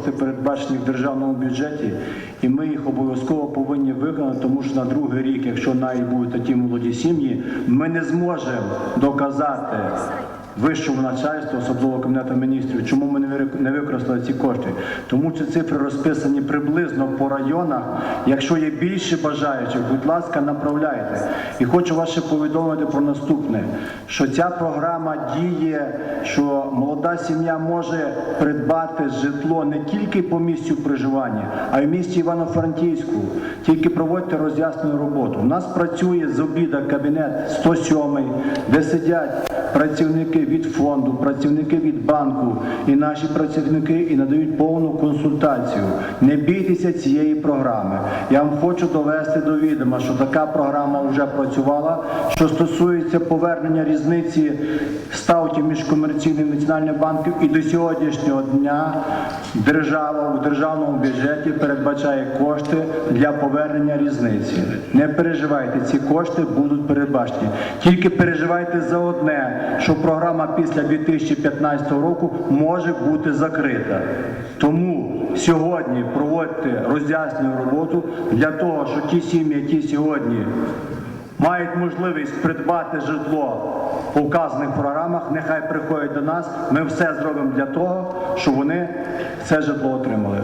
кошти передбачені в державному бюджеті, і ми їх обов'язково повинні виконати, тому що на другий рік, якщо навіть будуть такі молоді сім'ї, ми не зможемо доказати вищому начальству, особливо Кабінету міністрів, чому ми не використали ці кошти. Тому ці цифри розписані приблизно по районах. Якщо є більше бажаючих, будь ласка, направляйте. І хочу вас ще повідомити про наступне: що ця програма діє, що молода сім'я може придбати житло не тільки по місцю проживання, а й в місті Івано-Франківську. Тільки проводьте роз'яснену роботу. У нас працює з обіда кабінет 107, де сидять працівники від фонду, працівники від банку і наші працівники і надають повну консультацію. Не бійтеся цієї програми. Я вам хочу довести до відома, що така програма вже працювала. Що стосується повернення різниці ставки між комерційним і національним банком, і до сьогоднішнього дня держава у державному бюджеті передбачає кошти для повернення різниці. Не переживайте, ці кошти будуть передбачені. Тільки переживайте за одне, що програма після 2015 року може бути закрита. Тому сьогодні проводьте роз'яснювальну роботу для того, що ті сім'ї, які сьогодні мають можливість придбати житло по вказаних програмах, нехай приходять до нас. Ми все зробимо для того, щоб вони це житло отримали.